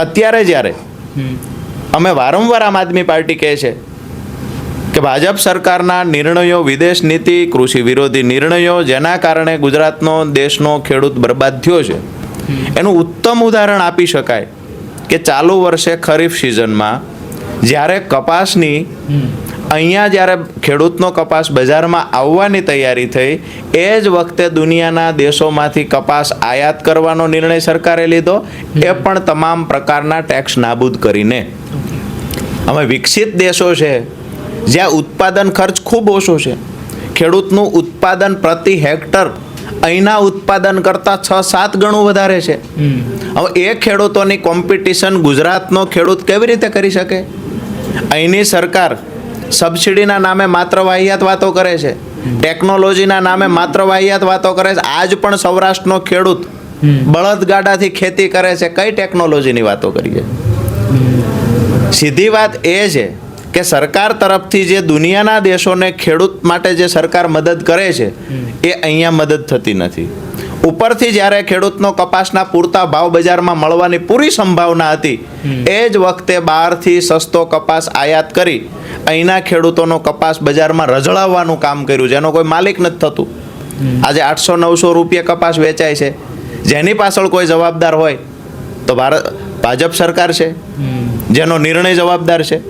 અત્યારે જ્યારે અમે વારંવાર આમ આદમી પાર્ટી કહે છે કે ભાજપ સરકારના નિર્ણયો વિદેશ નીતિ કૃષિ વિરોધી નિર્ણયો જેના કારણે ગુજરાતનો દેશનો ખેડૂત બરબાદ થયો છે. એનું ઉત્તમ ઉદાહરણ આપી શકાય કે ચાલુ વર્ષે ખરીફ સિઝનમાં જ્યારે કપાસની અહીંયા જ્યારે ખેડૂતનો કપાસ બજારમાં આવવાની તૈયારી થઈ એ જ વખતે દુનિયાના દેશોમાંથી કપાસ આયાત કરવાનો નિર્ણય સરકારે લીધો. એ પણ તમામ પ્રકારના ટેક્સ નાબૂદ કરીને. અમે વિકસિત દેશો છે જ્યાં ઉત્પાદન ખર્ચ ખૂબ ઓછો છે. ખેડૂતનું ઉત્પાદન પ્રતિ હેક્ટર અહીંના ઉત્પાદન કરતાં છ સાત ગણું વધારે છે. હવે એ ખેડૂતોની કોમ્પિટિશન ગુજરાતનો ખેડૂત કેવી રીતે કરી શકે? અહીંની સરકાર સબસિડીના નામે માત્ર વાહિયાત વાતો કરે છે. ટેકનોલોજીના નામે માત્ર વાહિયાત વાતો કરે છે. આજ પણ સૌરાષ્ટ્રનો ખેડૂત બળદગાડાથી ખેતી કરે છે. કઈ ટેકનોલોજીની વાતો કરીએ? સીધી વાત એ છે કે સરકાર તરફથી જે દુનિયાના દેશોને ખેડૂત માટે જે સરકાર મદદ કરે છે એ અહીંયા મદદ થતી નથી. ઉપરથી જ્યારે ખેડૂતનો કપાસના પૂરતા ભાવ બજારમાં મળવાની પૂરી સંભાવના હતી એ જ વખતે બહારથી સસ્તો કપાસ આયાત કરી અહીંના ખેડૂતોનો કપાસ બજારમાં રઝળાવવાનું કામ કર્યું જેનો કોઈ માલિક નથી થતું. આજે આઠસો નવસો રૂપિયા કપાસ વેચાય છે. જેની પાછળ કોઈ જવાબદાર હોય તો ભારત ભાજપ સરકાર છે. જેનો નિર્ણય જવાબદાર છે.